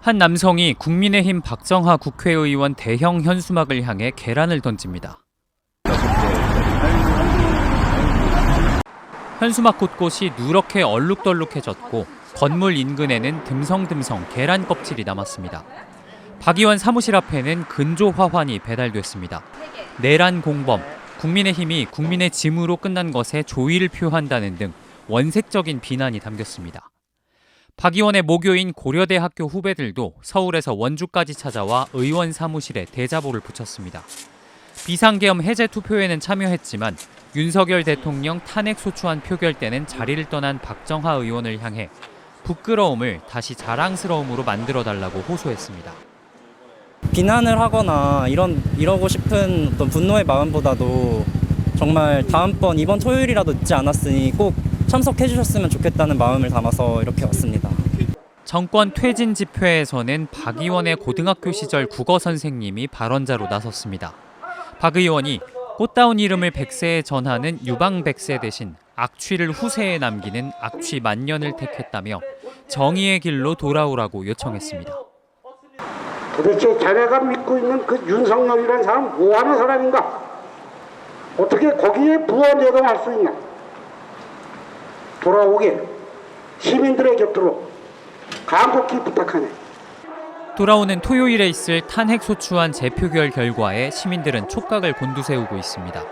한 남성이 국민의힘 박정하 국회의원 대형 현수막을 향해 계란을 던집니다. 현수막 곳곳이 누렇게 얼룩덜룩해졌고 건물 인근에는 듬성듬성 계란 껍질이 남았습니다. 박 의원 사무실 앞에는 근조 화환이 배달됐습니다. 내란 공범, 국민의힘이 국민의 짐으로 끝난 것에 조의를 표한다는 등 원색적인 비난이 담겼습니다. 박 의원의 모교인 고려대 학교 후배들도 서울에서 원주까지 찾아와 의원 사무실에 대자보를 붙였습니다. 비상계엄 해제 투표에는 참여했지만 윤석열 대통령 탄핵 소추안 표결 때는 자리를 떠난 박정하 의원을 향해 부끄러움을 다시 자랑스러움으로 만들어 달라고 호소했습니다. 비난을 하거나 이런 이러고 싶은 어떤 분노의 마음보다도 정말 다음번 이번 토요일이라도 늦지 않았으니 꼭 참석해 주셨으면 좋겠다는 마음을 담아서 이렇게 왔습니다. 정권 퇴진 집회에서는 박 의원의 고등학교 시절 국어 선생님이 발언자로 나섰습니다. 박 의원이 꽃다운 이름을 백세에 전하는 유방 백세 대신 악취를 후세에 남기는 악취 만년을 택했다며 정의의 길로 돌아오라고 요청했습니다. 도대체 자네가 믿고 있는 그 윤석열이라는 사람 뭐하는 사람인가? 어떻게 거기에 부원 제공할 수 있나? 돌아오게 시민들의 곁으로 간곡히 부탁하네. 돌아오는 토요일에 있을 탄핵 소추안 재표결 결과에 시민들은 촉각을 곤두세우고 있습니다.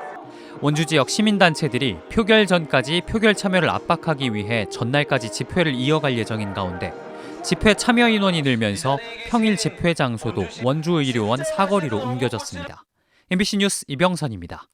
원주 지역 시민단체들이 표결 전까지 표결 참여를 압박하기 위해 전날까지 집회를 이어갈 예정인 가운데 집회 참여 인원이 늘면서 평일 집회 장소도 원주 의료원 사거리로 옮겨졌습니다. MBC 뉴스 이병선입니다.